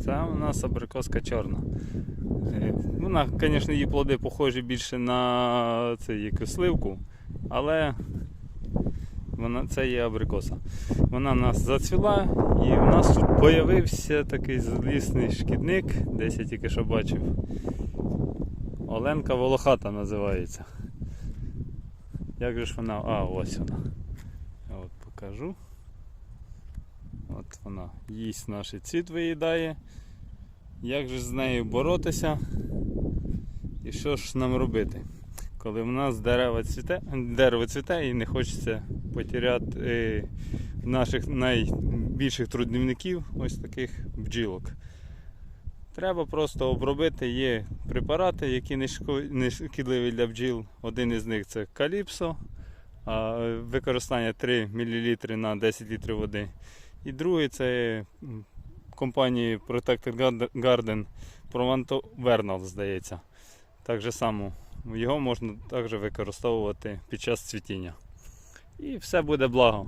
Це у нас абрикоска чорна. Е, Вона, звісно, її плоди похожі більше на це, як сливку, але вона, це є абрикоса. Вона нас зацвіла і в нас тут появився такий злісний шкідник, десь я тільки що бачив. Оленка Волохата називається. Як же ж вона? А, ось вона. От покажу. От вона їсть наш цвіт виїдає. Як же з нею боротися? І що ж нам робити? Коли в нас дерево цвіте, дерево цвіте і не хочеться потеряти е, наших найбільших трудівників, ось таких бджілок. Треба просто обробити. Є препарати, які не шкідливі для бджіл. Один із них це каліпсо, використання 3 мл на 10 літрів води. І другий це компанії Protected Garden- Provanto Vernal, здається. Так же само його можна також використовувати під час цвітіння. І все буде благо.